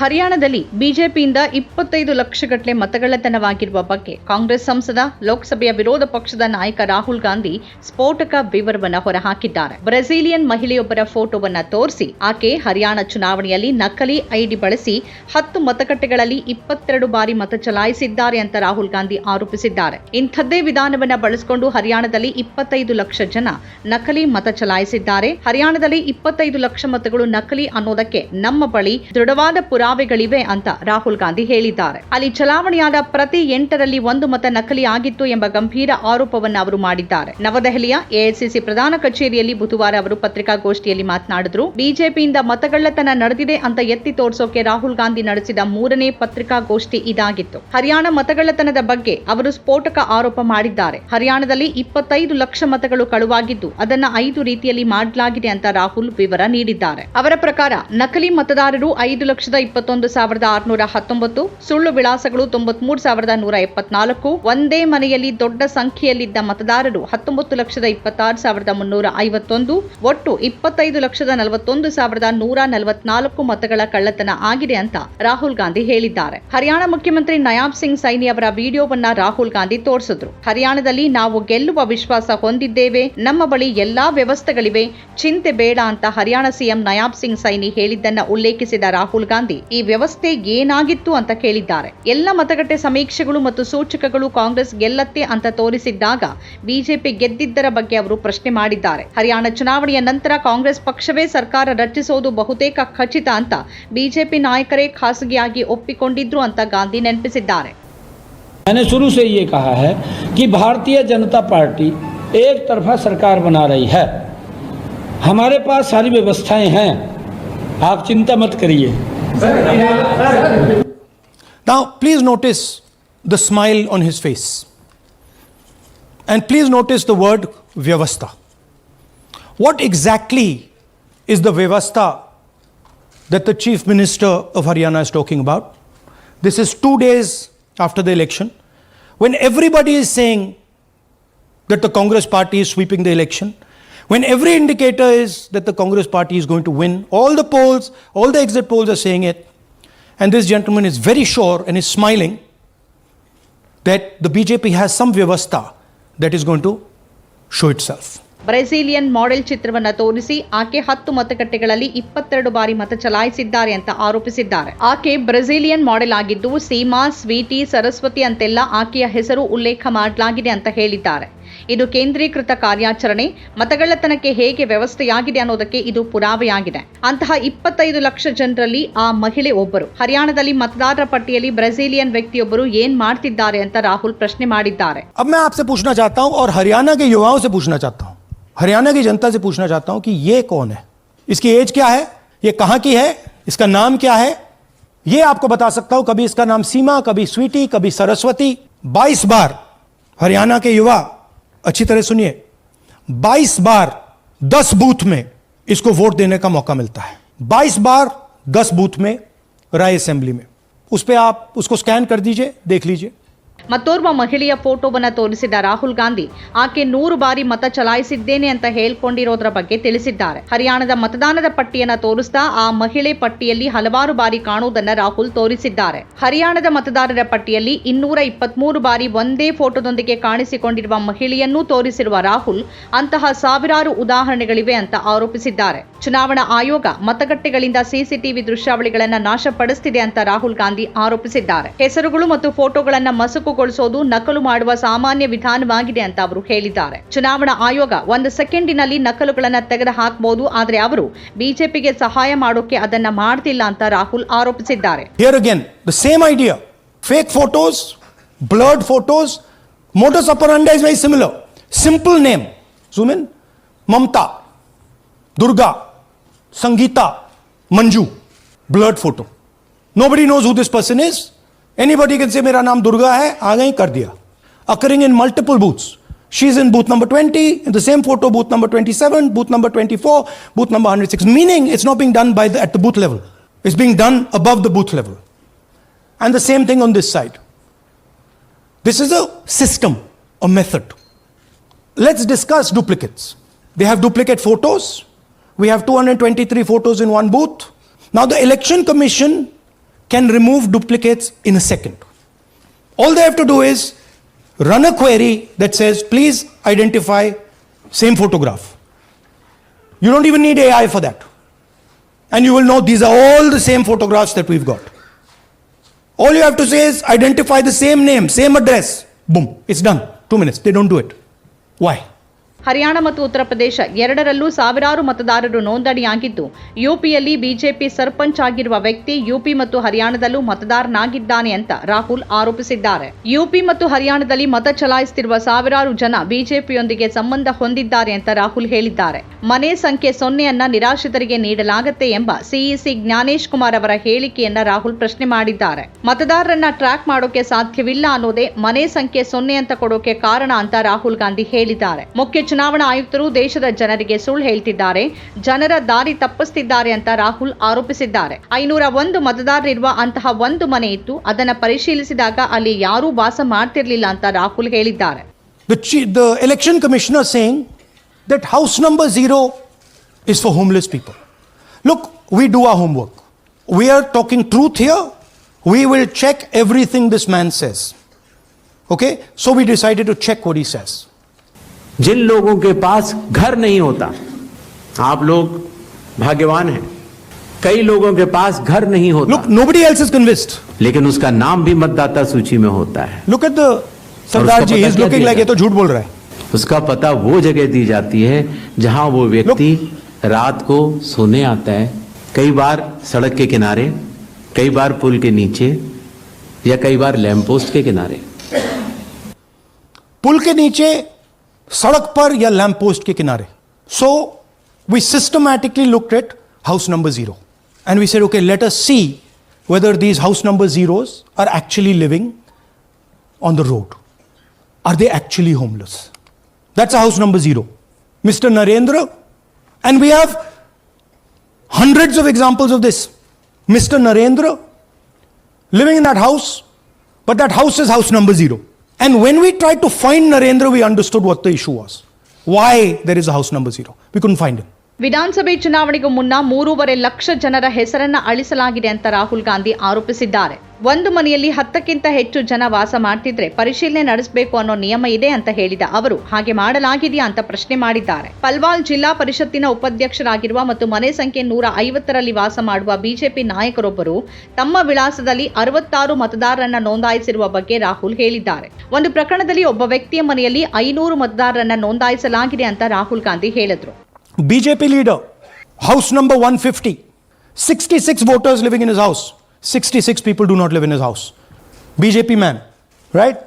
ಹರಿಯಾಣದಲ್ಲಿ ಬಿಜೆಪಿಯಿಂದ ಇಪ್ಪತ್ತೈದು ಲಕ್ಷಗಟ್ಟಲೆ ಮತಗಳ್ಳತನವಾಗಿರುವ ಬಗ್ಗೆ ಕಾಂಗ್ರೆಸ್ ಸಂಸದ, ಲೋಕಸಭೆಯ ವಿರೋಧ ಪಕ್ಷದ ನಾಯಕ ರಾಹುಲ್ ಗಾಂಧಿ ಸ್ಫೋಟಕ ವಿವರವನ್ನ ಹೊರಹಾಕಿದ್ದಾರೆ. ಬ್ರೆಜಿಲಿಯನ್ ಮಹಿಳೆಯೊಬ್ಬರ ಫೋಟೋವನ್ನ ತೋರಿಸಿ ಆಕೆ ಹರಿಯಾಣ ಚುನಾವಣೆಯಲ್ಲಿ ನಕಲಿ ಐಡಿ ಬಳಸಿ ಹತ್ತು ಮತಗಟ್ಟೆಗಳಲ್ಲಿ ಇಪ್ಪತ್ತೆರಡು ಬಾರಿ ಮತ ಚಲಾಯಿಸಿದ್ದಾರೆ ಅಂತ ರಾಹುಲ್ ಗಾಂಧಿ ಆರೋಪಿಸಿದ್ದಾರೆ. ಇಂಥದ್ದೇ ವಿಧಾನವನ್ನ ಬಳಸಿಕೊಂಡು ಹರಿಯಾಣದಲ್ಲಿ ಇಪ್ಪತ್ತೈದು ಲಕ್ಷ ಜನ ನಕಲಿ ಮತ ಚಲಾಯಿಸಿದ್ದಾರೆ. ಹರಿಯಾಣದಲ್ಲಿ ಇಪ್ಪತ್ತೈದು ಲಕ್ಷ ಮತಗಳು ನಕಲಿ ಅನ್ನೋದಕ್ಕೆ ನಮ್ಮ ಬಳಿ ದೃಢವಾದ ಪುರಾವೆಗಳಿವೆ ಅಂತ ರಾಹುಲ್ ಗಾಂಧಿ ಹೇಳಿದ್ದಾರೆ. ಅಲ್ಲಿ ಚಲಾವಣೆಯಾದ ಪ್ರತಿ ಎಂಟರಲ್ಲಿ ಒಂದು ಮತ ನಕಲಿ ಆಗಿತ್ತು ಎಂಬ ಗಂಭೀರ ಆರೋಪವನ್ನು ಅವರು ಮಾಡಿದ್ದಾರೆ. ನವದೆಹಲಿಯ ಎಐಸಿಸಿ ಪ್ರಧಾನ ಕಚೇರಿಯಲ್ಲಿ ಬುಧವಾರ ಅವರು ಪತ್ರಿಕಾಗೋಷ್ಠಿಯಲ್ಲಿ ಮಾತನಾಡಿದ್ರು, ಬಿಜೆಪಿಯಿಂದ ಮತಗಳ್ಳತನ ನಡೆದಿದೆ ಅಂತ ಎತ್ತಿ ತೋರಿಸೋಕೆ ರಾಹುಲ್ ಗಾಂಧಿ ನಡೆಸಿದ ಮೂರನೇ ಪತ್ರಿಕಾಗೋಷ್ಠಿ ಇದಾಗಿತ್ತು. ಹರಿಯಾಣ ಮತಗಳ್ಳತನದ ಬಗ್ಗೆ ಅವರು ಸ್ಫೋಟಕ ಆರೋಪ ಮಾಡಿದ್ದಾರೆ. ಹರಿಯಾಣದಲ್ಲಿ ಇಪ್ಪತ್ತೈದು ಲಕ್ಷ ಮತಗಳು ಕಳುವಾಗಿದ್ದು, ಅದನ್ನ ಐದು ರೀತಿಯಲ್ಲಿ ಮಾಡಲಾಗಿದೆ ಅಂತ ರಾಹುಲ್ ವಿವರ ನೀಡಿದ್ದಾರೆ. ಅವರ ಪ್ರಕಾರ, ನಕಲಿ ಮತದಾರರು ಐದು ಲಕ್ಷದ ಇಪ್ಪತ್ತೊಂದು ಸಾವಿರದ ಆರುನೂರ ಹತ್ತೊಂಬತ್ತು, ಸುಳ್ಳು ವಿಳಾಸಗಳು ತೊಂಬತ್ಮೂರು ಸಾವಿರದ ನೂರ ಎಪ್ಪತ್ನಾಲ್ಕು, ಒಂದೇ ಮನೆಯಲ್ಲಿ ದೊಡ್ಡ ಸಂಖ್ಯೆಯಲ್ಲಿದ್ದ ಮತದಾರರು ಹತ್ತೊಂಬತ್ತು ಲಕ್ಷದ ಇಪ್ಪತ್ತಾರು ಸಾವಿರದ ಮುನ್ನೂರ ಐವತ್ತೊಂದು, ಒಟ್ಟು ಇಪ್ಪತ್ತೈದು ಲಕ್ಷದ ನಲವತ್ತೊಂದು ಸಾವಿರದ ನೂರ ನಲವತ್ನಾಲ್ಕು ಮತಗಳ ಕಳ್ಳತನ ಆಗಿದೆ ಅಂತ ರಾಹುಲ್ ಗಾಂಧಿ ಹೇಳಿದ್ದಾರೆ. ಹರಿಯಾಣ ಮುಖ್ಯಮಂತ್ರಿ ನಯಾಬ್ ಸಿಂಗ್ ಸೈನಿ ಅವರ ವಿಡಿಯೋವನ್ನ ರಾಹುಲ್ ಗಾಂಧಿ ತೋರಿಸಿದ್ರು. ಹರಿಯಾಣದಲ್ಲಿ ನಾವು ಗೆಲ್ಲುವ ವಿಶ್ವಾಸ ಹೊಂದಿದ್ದೇವೆ, ನಮ್ಮ ಬಳಿ ಎಲ್ಲಾ ವ್ಯವಸ್ಥೆಗಳಿವೆ, ಚಿಂತೆ ಬೇಡ ಅಂತ ಹರಿಯಾಣ ಸಿಎಂ ನಯಾಬ್ ಸಿಂಗ್ ಸೈನಿ ಹೇಳಿದ್ದನ್ನ ಉಲ್ಲೇಖಿಸಿದ ರಾಹುಲ್ ಗಾಂಧಿ ಈ ವ್ಯವಸ್ಥೆ ಏನಾಗಿತ್ತು ಅಂತ ಕೇಳಿದ್ದಾರೆ ಎಲ್ಲ ಮತಗಟ್ಟೆ ಸಮೀಕ್ಷೆಗಳು ಮತ್ತು ಸೂಚಕಗಳು ಕಾಂಗ್ರೆಸ್ ಗೆಲ್ಲತ್ತೆ ಅಂತ ತೋರಿಸಿದ್ದಾಗ ಬಿಜೆಪಿ ಗೆದ್ದಿದ್ದರ ಬಗ್ಗೆ ಅವರು ಪ್ರಶ್ನೆ ಮಾಡಿದ್ದಾರೆ ಹರಿಯಾಣ ಚುನಾವಣೆಯ ನಂತರ ಕಾಂಗ್ರೆಸ್ ಪಕ್ಷವೇ ಸರ್ಕಾರ ರಚಿಸೋದು ಬಹುತೇಕ ಖಚಿತ ಅಂತ ಬಿಜೆಪಿ ನಾಯಕರೇ ಖಾಸಗಿಯಾಗಿ ಒಪ್ಪಿಕೊಂಡಿದ್ರು ಅಂತ ಗಾಂಧಿ ನೆನಪಿಸಿದ್ದಾರೆ मैंने शुरू से ये कहा है कि भारतीय जनता पार्टी एक तरफा सरकार बना रही है हमारे पास सारी व्यवस्थाएं हैं आप चिंता मत करिए। Now please notice the smile on his face and please notice the word व्यवस्था वॉट एग्जैक्टली इज़ द व्यवस्था that the chief minister of Haryana is talking about this is two days after the election when everybody is saying that the Congress party is sweeping the election when every indicator is that the Congress party is going to win, all the polls, all the exit polls are saying it, and this gentleman is very sure and is smiling that the BJP has some vyavastha that is going to show itself. Brazilian model ಚಿತ್ರವನ್ನ ತೋರಿಸಿ ಆಕೆ ಹತ್ತು ಮತಗಟ್ಟೆಗಳಲ್ಲಿ ಇಪ್ಪತ್ತೆರಡು ಬಾರಿ ಮತ ಚಲಾಯಿಸಿದ್ದಾರೆ ಅಂತ ಆರೋಪಿಸಿದ್ದಾರೆ ಆಕೆ ಬ್ರೆಜಿಲಿಯನ್ ಮಾಡೆಲ್ ಆಗಿದ್ದು ಸೀಮಾ ಸ್ವೀಟಿ ಸರಸ್ವತಿ ಅಂತೆಲ್ಲ ಆಕೆಯ ಹೆಸರು ಉಲ್ಲೇಖ ಮಾಡಲಾಗಿದೆ ಅಂತ ಹೇಳಿದ್ದಾರೆ ಇದು ಕೇಂದ್ರೀಕೃತ ಕಾರ್ಯಾಚರಣೆ ಮತಗಳ್ಳತನಕ್ಕೆ ಹೇಗೆ ವ್ಯವಸ್ಥೆಯಾಗಿದೆ ಅನ್ನೋದಕ್ಕೆ ಇದು ಪುರಾವೆಯಾಗಿದೆ ಅಂತಹ ಇಪ್ಪತ್ತೈದು ಲಕ್ಷ ಜನರಲ್ಲಿ ಆ ಮಹಿಳೆ ಒಬ್ಬರು ಹರಿಯಾಣದಲ್ಲಿ ಮತದಾರರ ಪಟ್ಟಿಯಲ್ಲಿ ಬ್ರೆಜಿಲಿಯನ್ ವ್ಯಕ್ತಿಯೊಬ್ಬರು ಏನ್ ಮಾಡ್ತಿದ್ದಾರೆ ಅಂತ ರಾಹುಲ್ ಪ್ರಶ್ನೆ ಮಾಡಿದ್ದಾರೆ अब मैं आपसे पूछना चाहता हूं और हरियाणा के युवाओं से पूछना चाहता हूं हरियाणा की जनता से पूछना चाहता हूं कि ये कौन है इसकी एज क्या है ये कहां की है इसका नाम क्या है ये आपको बता सकता हूं कभी इसका नाम सीमा कभी स्वीटी कभी सरस्वती 22 बार हरियाणा के युवा अच्छी तरह सुनिए। 22 बार 10 बूथ में इसको वोट देने का मौका मिलता है। 22 बार 10 बूथ में राय असेंबली में। उस पर आप उसको स्कैन कर दीजिए, देख लीजिए। ಮತ್ತೋರ್ವ ಮಹಿಳೆಯ ಫೋಟೋವನ್ನ ತೋರಿಸಿದ ರಾಹುಲ್ ಗಾಂಧಿ, ಆಕೆ ನೂರು ಬಾರಿ ಮತ ಚಲಾಯಿಸಿದ್ದೇನೆ ಅಂತ ಹೇಳ್ಕೊಂಡಿರೋದ್ರ ಬಗ್ಗೆ ತಿಳಿಸಿದ್ದಾರೆ. ಹರಿಯಾಣದ ಮತದಾನದ ಪಟ್ಟಿಯನ್ನ ತೋರಿಸ್ತಾ ಆ ಮಹಿಳೆ ಪಟ್ಟಿಯಲ್ಲಿ ಹಲವಾರು ಬಾರಿ ಕಾಣುವುದನ್ನ ರಾಹುಲ್ ತೋರಿಸಿದ್ದಾರೆ. ಹರಿಯಾಣದ ಮತದಾರರ ಪಟ್ಟಿಯಲ್ಲಿ ಇನ್ನೂರ ಇಪ್ಪತ್ಮೂರು ಬಾರಿ ಒಂದೇ ಫೋಟೋದೊಂದಿಗೆ ಕಾಣಿಸಿಕೊಂಡಿರುವ ಮಹಿಳೆಯನ್ನೂ ತೋರಿಸಿರುವ ರಾಹುಲ್, ಅಂತಹ ಸಾವಿರಾರು ಉದಾಹರಣೆಗಳಿವೆ ಅಂತ ಆರೋಪಿಸಿದ್ದಾರೆ. ಚುನಾವಣಾ ಆಯೋಗ ಮತಗಟ್ಟೆಗಳಿಂದ ಸಿಸಿಟಿವಿ ದೃಶ್ಯಾವಳಿಗಳನ್ನ ನಾಶಪಡಿಸುತ್ತಿದೆ ಅಂತ ರಾಹುಲ್ ಗಾಂಧಿ ಆರೋಪಿಸಿದ್ದಾರೆ. ಹೆಸರುಗಳು ಮತ್ತು ಫೋಟೋಗಳನ್ನ ಮೊಟಕುಗೊಳಿಸೋದು ನಕಲು ಮಾಡುವ ಸಾಮಾನ್ಯ ವಿಧಾನವಾಗಿದೆ ಅಂತ ಅವರು ಹೇಳಿದ್ದಾರೆ. ಚುನಾವಣಾ ಆಯೋಗ ಒಂದು ಸೆಕೆಂಡಿನಲ್ಲಿ ನಕಲುಗಳನ್ನು ತೆಗೆದು ಹಾಕಬಹುದು ಆದರೆ ಅವರು ಬಿಜೆಪಿಗೆ ಸಹಾಯ ಮಾಡೋಕೆ ಅದನ್ನ ಮಾಡ್ತಿಲ್ಲ ಅಂತ ರಾಹುಲ್ ಆರೋಪಿಸಿದ್ದಾರೆ. Fake photos blurred photos similar simple name ಸುಮಿನ್ Mamata Durga Sangeeta Manju blurred photo nobody knows who this person is Anybody can say, Mera naam Durga hai, aa gayi kar diya. Occurring in multiple booths. She's in booth number 20, in the same photo, booth number 27, booth number 24, booth number 106. Meaning, it's not being done by the, at the booth level. It's being done above the booth level. And the same thing on this side. This is a system, a method. Let's discuss duplicates. They have duplicate photos. We have 223 photos in one booth. Now, the Election Commission can remove duplicates in a second. All they have to do is run a query that says, please identify same photograph. You don't even need AI for that. And you will know these are all the same photographs that we've got. All you have to say is identify the same name, same address. Boom, it's done. Two minutes. They don't do it. Why? Haryana ಮತ್ತು ಉತ್ತರ ಪ್ರದೇಶ ಎರಡರಲ್ಲೂ ಸಾವಿರಾರು ಮತದಾರರು ನೋಂದಣಿಯಾಗಿದ್ದು, ಯುಪಿಯಲ್ಲಿ BJP sarpanch ಆಗಿರುವ ವ್ಯಕ್ತಿ UP ಮತ್ತು ಹರಿಯಾಣದಲ್ಲೂ ಮತದಾರನಾಗಿದ್ದಾನೆ ಅಂತ ರಾಹುಲ್ ಆರೋಪಿಸಿದ್ದಾರೆ. UP ಮತ್ತು ಹರಿಯಾಣದಲ್ಲಿ ಮತ ಚಲಾಯಿಸುತ್ತಿರುವ ಸಾವಿರಾರು ಜನ ಬಿಜೆಪಿಯೊಂದಿಗೆ ಸಂಬಂಧ ಹೊಂದಿದ್ದಾರೆ ಅಂತ ರಾಹುಲ್ ಹೇಳಿದ್ದಾರೆ. ಮನೆ ಸಂಖ್ಯೆ ಸೊನ್ನೆಯನ್ನ ನಿರಾಶ್ರಿತರಿಗೆ ನೀಡಲಾಗತ್ತೆ ಎಂಬ ಸಿಇಸಿ ಜ್ಞಾನೇಶ್ ಕುಮಾರ್ ಅವರ ಹೇಳಿಕೆಯನ್ನ ರಾಹುಲ್ ಪ್ರಶ್ನೆ ಮಾಡಿದ್ದಾರೆ. ಮತದಾರರನ್ನ ಟ್ರ್ಯಾಕ್ ಮಾಡೋಕೆ ಸಾಧ್ಯವಿಲ್ಲ ಅನ್ನೋದೇ ಮನೆ ಸಂಖ್ಯೆ ಸೊನ್ನೆ ಅಂತ ಕೊಡೋಕೆ ಕಾರಣ ಅಂತ ರಾಹುಲ್ ಗಾಂಧಿ ಹೇಳಿದ್ದಾರೆ. ಮುಖ್ಯ ಚುನಾವಣಾ ಆಯುಕ್ತರು ದೇಶದ ಜನರಿಗೆ ಸುಳ್ಳು ಹೇಳ್ತಿದ್ದಾರೆ. ಜನರ ದಾರಿ ತಪ್ಪಿಸುತ್ತಿದ್ದಾರೆ ಅಂತ ರಾಹುಲ್ ಆರೋಪಿಸಿದ್ದಾರೆ. ಐನೂರ ಒಂದು ಮತದಾರರಿರುವ ಅಂತಹ ಒಂದು ಮನೆ ಇತ್ತು. ಅದನ್ನು ಪರಿಶೀಲಿಸಿದಾಗ ಅಲ್ಲಿ ಯಾರೂ ವಾಸ ಮಾಡ್ತಿರಲಿಲ್ಲ ಅಂತ ರಾಹುಲ್ ಹೇಳಿದ್ದಾರೆ. Election commissioner saying that house number zero is for homeless people look we do a homework we are talking truth here we will check everything this man says okay so we decided to check what he says जिन लोगों के पास घर नहीं होता आप लोग भाग्यवान हैं। कई लोगों के पास घर नहीं होता। Look, nobody else is convinced. लेकिन उसका नाम भी मतदाता सूची में होता है। Look at the Sardar उसका ji, पता he's क्या looking दिया like ये तो झूठ बोल रहा है. उसका पता वो जगह दी जाती है जहाँ वो व्यक्ति रात को सोने आता है। कई बार सड़क के किनारे कई बार पुल के नीचे या कई बार लैंप पोस्ट के किनारे। पुल के नीचे सड़क पर या लैंप पोस्ट के किनारे। So we systematically look at house number zero and we said okay let us see whether these house number zero are actually living on the road are they actually homeless that's house number zero mister Narendra and we have hundred of examples of this mister Narendra living in that house but that house is house number zero And when we tried to find Narendra, we understood what the issue was. Why there is a house number zero. We couldn't find him. ವಿಧಾನಸಭೆ ಚುನಾವಣೆಗೂ ಮುನ್ನ ಮೂರೂವರೆ ಲಕ್ಷ ಜನರ ಹೆಸರನ್ನ ಅಳಿಸಲಾಗಿದೆ ಅಂತ ರಾಹುಲ್ ಗಾಂಧಿ ಆರೋಪಿಸಿದ್ದಾರೆ. ಒಂದು ಮನೆಯಲ್ಲಿ ಹತ್ತಕ್ಕಿಂತ ಹೆಚ್ಚು ಜನ ವಾಸ ಮಾಡ್ತಿದ್ರೆ ಪರಿಶೀಲನೆ ನಡೆಸಬೇಕು ಅನ್ನೋ ನಿಯಮ ಇದೆ ಅಂತ ಹೇಳಿದ ಅವರು. ಹಾಗೆ ಮಾಡಲಾಗಿದೆಯಾ ಅಂತ ಪ್ರಶ್ನೆ ಮಾಡಿದ್ದಾರೆ. ಪಲ್ವಾಲ್ ಜಿಲ್ಲಾ ಪರಿಷತ್ತಿನ ಉಪಾಧ್ಯಕ್ಷರಾಗಿರುವ ಮತ್ತು ಮನೆ ಸಂಖ್ಯೆ ನೂರ ಐವತ್ತರಲ್ಲಿ ವಾಸ ಮಾಡುವ ಬಿಜೆಪಿ ನಾಯಕರೊಬ್ಬರು ತಮ್ಮ ವಿಳಾಸದಲ್ಲಿ ಅರವತ್ತಾರು ಮತದಾರರನ್ನ ನೋಂದಾಯಿಸಿರುವ ಬಗ್ಗೆ ರಾಹುಲ್ ಹೇಳಿದ್ದಾರೆ. ಒಂದು ಪ್ರಕರಣದಲ್ಲಿ ಒಬ್ಬ ವ್ಯಕ್ತಿಯ ಮನೆಯಲ್ಲಿ ಐನೂರು ಮತದಾರರನ್ನ ನೋಂದಾಯಿಸಲಾಗಿದೆ ಅಂತ ರಾಹುಲ್ ಗಾಂಧಿ ಹೇಳಿದ್ರು. BJP leader, house number 150, 66 voters living in his house. 66 people do not live in his house. BJP man, right?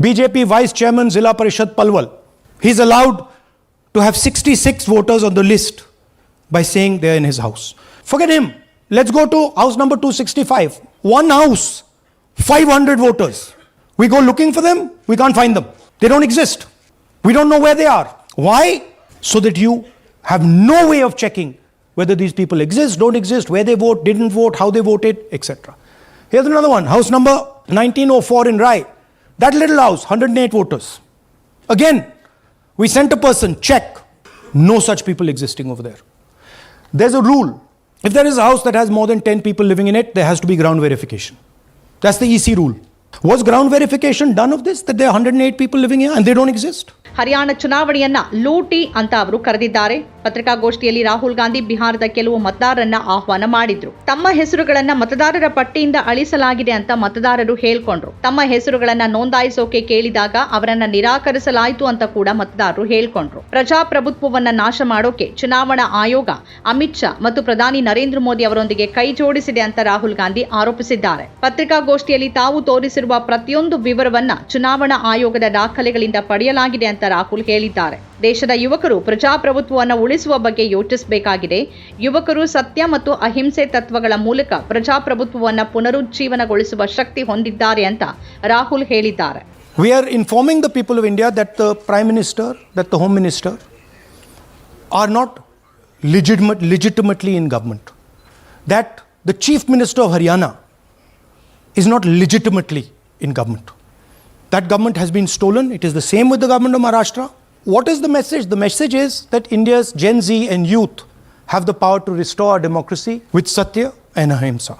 BJP vice chairman Zilla Parishad Palwal. He's allowed to have 66 voters on the list by saying they're in his house. Forget him. Let's go to house number 265. One house, 500 voters. We go looking for them, we can't find them. They don't exist. We don't know where they are. Why? So that you have no way of checking whether these people exist, don't exist, where they vote, didn't vote, how they voted, etc. Here's another one house number 1904 in Rai. That little house, 108 voters. Again, we sent a person, check. No such people existing over there. There's a rule. If there is a house that has more than 10 people living in it, there has to be ground verification. That's the EC rule. Was ground verification done of this? That there are 108 people living here and they don't exist? Haryana ಚುನಾವಣೆಯನ್ನ ಲೂಟಿ ಅಂತ ಅವರು ಕರೆದಿದ್ದಾರೆ. ಪತ್ರಿಕಾಗೋಷ್ಠಿಯಲ್ಲಿ ರಾಹುಲ್ ಗಾಂಧಿ ಬಿಹಾರದ ಕೆಲವು ಮತದಾರರನ್ನ ಆಹ್ವಾನ ಮಾಡಿದ್ರು. ತಮ್ಮ ಹೆಸರುಗಳನ್ನ ಮತದಾರರ ಪಟ್ಟಿಯಿಂದ ಅಳಿಸಲಾಗಿದೆ ಅಂತ ಮತದಾರರು ಹೇಳ್ಕೊಂಡ್ರು. ತಮ್ಮ ಹೆಸರುಗಳನ್ನ ನೋಂದಾಯಿಸೋಕೆ ಕೇಳಿದಾಗ ಅವರನ್ನ ನಿರಾಕರಿಸಲಾಯಿತು ಅಂತ ಕೂಡ ಮತದಾರರು ಹೇಳ್ಕೊಂಡ್ರು. ಪ್ರಜಾಪ್ರಭುತ್ವವನ್ನ ನಾಶ ಮಾಡೋಕೆ ಚುನಾವಣಾ ಆಯೋಗ ಅಮಿತ್ ಶಾ ಮತ್ತು ಪ್ರಧಾನಿ ನರೇಂದ್ರ ಮೋದಿ ಅವರೊಂದಿಗೆ ಕೈ ಜೋಡಿಸಿದೆ ಅಂತ ರಾಹುಲ್ ಗಾಂಧಿ ಆರೋಪಿಸಿದ್ದಾರೆ. ಪತ್ರಿಕಾಗೋಷ್ಠಿಯಲ್ಲಿ ತಾವು ತೋರಿಸಿರುವ ಪ್ರತಿಯೊಂದು ವಿವರವನ್ನ ಚುನಾವಣಾ ಆಯೋಗದ ದಾಖಲೆಗಳಿಂದ ಪಡೆಯಲಾಗಿದೆ ರಾಹುಲ್ ಹೇಳಿದ್ದಾರೆ ದೇಶದ ಯುವಕರು ಪ್ರಜಾಪ್ರಭುತ್ವವನ್ನು ಉಳಿಸುವ ಬಗ್ಗೆ ಯೋಚಿಸಬೇಕಾಗಿದೆ ಯುವಕರು ಸತ್ಯ ಮತ್ತು ಅಹಿಂಸೆ ತತ್ವಗಳ ಮೂಲಕ ಪ್ರಜಾಪ್ರಭುತ್ವವನ್ನು ಪುನರುಜ್ಜೀವನಗೊಳಿಸುವ ಶಕ್ತಿ ಹೊಂದಿದ್ದಾರೆ ಅಂತ ರಾಹುಲ್ ಹೇಳಿದ್ದಾರೆ We are informing the people of India that the Prime Minister, that the Home Minister are not legitimate, legitimately in government. That the Chief Minister of Haryana is not legitimately in government. That government has been stolen. It is the same with the government of Maharashtra. What is the message? The message is that India's Gen Z and youth have the power to restore our democracy with Satya and Ahimsa.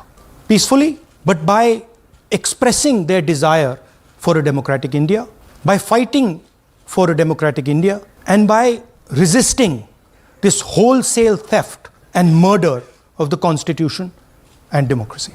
peacefully, but by expressing their desire for a democratic India, by fighting for a democratic India, and by resisting this wholesale theft and murder of the Constitution and democracy.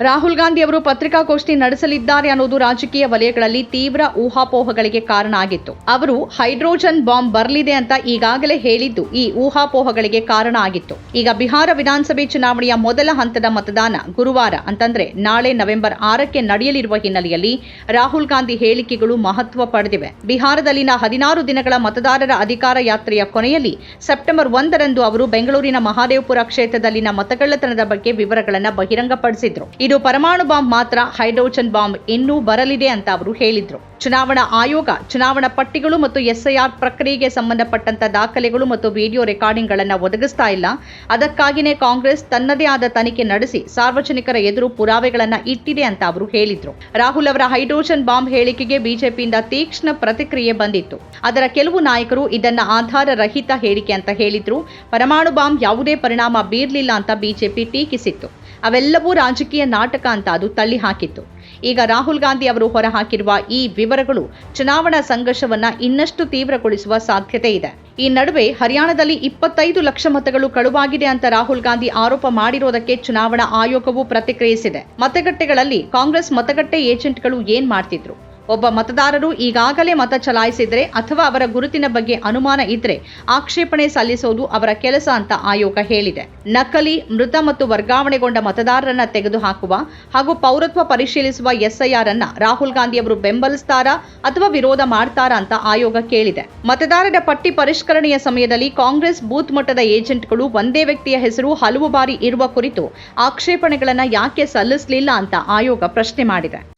Rahul Gandhi ಅವರು ಪತ್ರಿಕಾಗೋಷ್ಠಿ ನಡೆಸಲಿದ್ದಾರೆ ಅನ್ನೋದು ರಾಜಕೀಯ ವಲಯಗಳಲ್ಲಿ ತೀವ್ರ ಊಹಾಪೋಹಗಳಿಗೆ ಕಾರಣ ಆಗಿತ್ತು. ಅವರು ಹೈಡ್ರೋಜನ್ ಬಾಂಬ್ ಬರಲಿದೆ ಅಂತ ಈಗಾಗಲೇ ಹೇಳಿದ್ದು ಈ ಊಹಾಪೋಹಗಳಿಗೆ ಕಾರಣ ಆಗಿತ್ತು. ಈಗ ಬಿಹಾರ ವಿಧಾನಸಭೆ ಚುನಾವಣೆಯ ಮೊದಲ ಹಂತದ ಮತದಾನ ಗುರುವಾರ, ಅಂತಂದ್ರೆ ನಾಳೆ ನವೆಂಬರ್ ಆರಕ್ಕೆ ನಡೆಯಲಿರುವ ಹಿನ್ನೆಲೆಯಲ್ಲಿ ರಾಹುಲ್ ಗಾಂಧಿ ಹೇಳಿಕೆಗಳು ಮಹತ್ವ ಪಡೆದಿವೆ. ಬಿಹಾರದಲ್ಲಿನ ಹದಿನಾರು ದಿನಗಳ ಮತದಾರರ ಅಧಿಕಾರ ಯಾತ್ರೆಯ ಕೊನೆಯಲ್ಲಿ ಸೆಪ್ಟೆಂಬರ್ ಒಂದರಂದು ಅವರು ಬೆಂಗಳೂರಿನ ಮಹಾದೇವಪುರ ಕ್ಷೇತ್ರದಲ್ಲಿನ ಮತಗಳ್ಳತನದ ಬಗ್ಗೆ ವಿವರಗಳನ್ನು ಬಹಿರಂಗಪಡಿಸಿದ್ರು. ಇದು ಪರಮಾಣು ಬಾಂಬ್ ಮಾತ್ರ ಹೈಡ್ರೋಜನ್ ಬಾಂಬ್ ಇನ್ನೂ ಬರಲಿದೆ ಅಂತ ಅವರು ಹೇಳಿದ್ರು. ಚುನಾವಣಾ ಆಯೋಗ, ಚುನಾವಣಾ ಪಟ್ಟಿಗಳು ಮತ್ತು ಎಸ್ಐಆರ್ ಪ್ರಕ್ರಿಯೆಗೆ ಸಂಬಂಧಪಟ್ಟಂತ ದಾಖಲೆಗಳು ಮತ್ತು ವಿಡಿಯೋ ರೆಕಾರ್ಡಿಂಗ್ಗಳನ್ನು ಒದಗಿಸ್ತಾ ಇಲ್ಲ. ಅದಕ್ಕಾಗಿಯೇ ಕಾಂಗ್ರೆಸ್ ತನ್ನದೇ ಆದ ತನಿಖೆ ನಡೆಸಿ ಸಾರ್ವಜನಿಕರ ಎದುರು ಪುರಾವೆಗಳನ್ನು ಇಟ್ಟಿದೆ ಅಂತ ಅವರು ಹೇಳಿದ್ರು. ರಾಹುಲ್ ಅವರ ಹೈಡ್ರೋಜನ್ ಬಾಂಬ್ ಹೇಳಿಕೆಗೆ ಬಿಜೆಪಿಯಿಂದ ತೀಕ್ಷ್ಣ ಪ್ರತಿಕ್ರಿಯೆ ಬಂದಿತ್ತು. ಅದರ ಕೆಲವು ನಾಯಕರು ಇದನ್ನ ಆಧಾರ ರಹಿತ ಹೇಳಿಕೆ ಅಂತ ಹೇಳಿದ್ರು. ಪರಮಾಣು ಬಾಂಬ್ ಯಾವುದೇ ಪರಿಣಾಮ ಬೀರಲಿಲ್ಲ ಅಂತ ಬಿಜೆಪಿ ಟೀಕಿಸಿತ್ತು. ಅವೆಲ್ಲವೂ ರಾಜಕೀಯ ನಾಟಕ ಅಂತ ಅದು ತಳ್ಳಿ ಹಾಕಿತ್ತು. ಈಗ ರಾಹುಲ್ ಗಾಂಧಿ ಅವರು ಹೊರಹಾಕಿರುವ ಈ ವಿವರಗಳು ಚುನಾವಣಾ ಸಂಘರ್ಷವನ್ನ ಇನ್ನಷ್ಟು ತೀವ್ರಗೊಳಿಸುವ ಸಾಧ್ಯತೆ ಇದೆ. ಈ ನಡುವೆ ಹರಿಯಾಣದಲ್ಲಿ ಇಪ್ಪತ್ತೈದು ಲಕ್ಷ ಮತಗಳು ಕಳುವಾಗಿದೆ ಅಂತ ರಾಹುಲ್ ಗಾಂಧಿ ಆರೋಪ ಮಾಡಿರೋದಕ್ಕೆ ಚುನಾವಣಾ ಆಯೋಗವು ಪ್ರತಿಕ್ರಿಯಿಸಿದೆ. ಮತಗಟ್ಟೆಗಳಲ್ಲಿ ಕಾಂಗ್ರೆಸ್ ಮತಗಟ್ಟೆ ಏಜೆಂಟ್ಗಳು ಏನ್ ಮಾಡ್ತಿದ್ರು? ಒಬ್ಬ ಮತದಾರರು ಈಗಾಗಲೇ ಮತ ಚಲಾಯಿಸಿದರೆ ಅಥವಾ ಅವರ ಗುರುತಿನ ಬಗ್ಗೆ ಅನುಮಾನ ಇದ್ರೆ ಆಕ್ಷೇಪಣೆ ಸಲ್ಲಿಸೋದು ಅವರ ಕೆಲಸ ಅಂತ ಆಯೋಗ ಹೇಳಿದೆ. ನಕಲಿ, ಮೃತ ಮತ್ತು ವರ್ಗಾವಣೆಗೊಂಡ ಮತದಾರರನ್ನ ತೆಗೆದುಹಾಕುವ ಹಾಗೂ ಪೌರತ್ವ ಪರಿಶೀಲಿಸುವ ಎಸ್ಐಆರ್ ಅನ್ನ ರಾಹುಲ್ ಗಾಂಧಿ ಅವರು ಬೆಂಬಲಿಸ್ತಾರಾ ಅಥವಾ ವಿರೋಧ ಮಾಡ್ತಾರಾ ಅಂತ ಆಯೋಗ ಕೇಳಿದೆ. ಮತದಾರರ ಪಟ್ಟಿ ಪರಿಷ್ಕರಣೆಯ ಸಮಯದಲ್ಲಿ ಕಾಂಗ್ರೆಸ್ ಬೂತ್ ಮಟ್ಟದ ಏಜೆಂಟ್ಗಳು ಒಂದೇ ವ್ಯಕ್ತಿಯ ಹೆಸರು ಹಲವು ಬಾರಿ ಇರುವ ಕುರಿತು ಆಕ್ಷೇಪಣೆಗಳನ್ನ ಯಾಕೆ ಸಲ್ಲಿಸಲಿಲ್ಲ ಅಂತ ಆಯೋಗ ಪ್ರಶ್ನೆ ಮಾಡಿದೆ.